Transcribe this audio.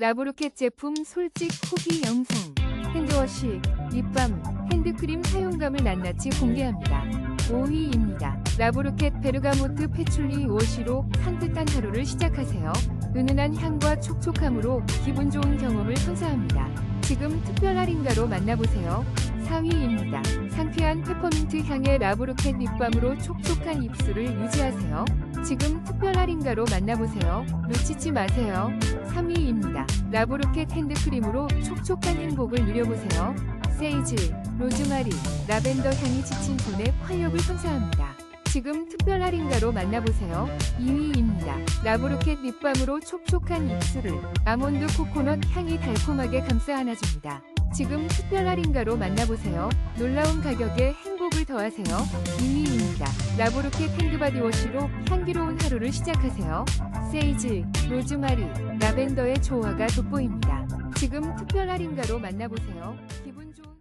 라브로켓 제품 솔직 후기 영상 핸드워시, 립밤, 핸드크림 사용감을 낱낱이 공개합니다. 5위입니다. 라브로켓 베르가모트 패출리 워시로 산뜻한 하루를 시작하세요. 은은한 향과 촉촉함으로 기분 좋은 경험을 선사합니다. 지금 특별 할인가로 만나보세요. 4위입니다. 상 쾌한 페퍼민트 향의 라브로켓 립밤으로 촉촉한 입술을 유지하세요. 지금 특별 할인가로 만나보세요. 놓치지 마세요. 3위입니다. 라브로켓 핸드크림으로 촉촉한 행복을 누려보세요. 세이즈, 로즈마리, 라벤더 향이 지친 손에 활력을 선사합니다. 지금 특별 할인가로 만나보세요. 2위입니다. 라브로켓 립밤으로 촉촉한 입술을 아몬드 코코넛 향이 달콤하게 감싸 안아줍니다. 지금 특별 할인가로 만나보세요. 놀라운 가격에 행복을 더하세요. 2위입니다. 라브로켓 핸드바디 워시로 향기로운 하루를 시작하세요. 세이즈, 로즈마리, 라벤더의 조화가 돋보입니다. 지금 특별 할인가로 만나보세요. 기분 좋은